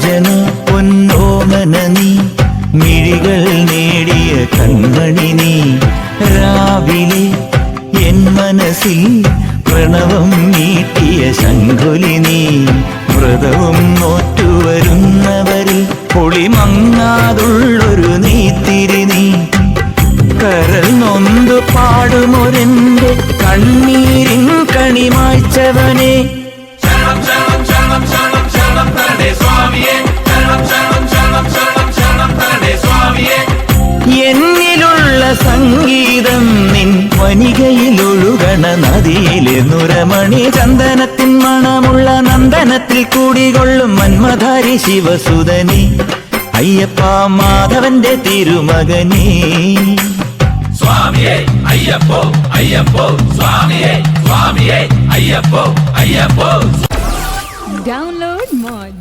രാജന് പൊന്നോമന നീ മിഴികൾ നേടിയ കൺമണി നീ രാവിലെ എൻ മനസ്സിൽ പ്രണവം നീട്ടിയ ശങ്കുലി നീ വ്രതവും നോറ്റുവരുന്നവരിൽ പൊളിമങ്ങാതുള്ളൊരു നീത്തിരി നീ കരൽ നൊന്തു പാടുമൊരെന്റെ കണ്ണീരിൻ കണിമാഴ്ചവനെ ശരണം ശരണം ശരണം ശരണം ശരണം സംഗീതം നിൻ വനികയിലൊഴുകണ നദിയിലെ നുരമണി ചന്ദനത്തിൻ മണമുള്ള നന്ദനത്തിൽ കൂടികൊള്ളും മന്മധാരി ശിവസുധനി. അയ്യപ്പ മാധവന്റെ തിരുമകനി. സ്വാമിയേ അയ്യപ്പോ അയ്യപ്പോ സ്വാമിയേ സ്വാമിയേ അയ്യപ്പോ അയ്യപ്പോ. Download Moj.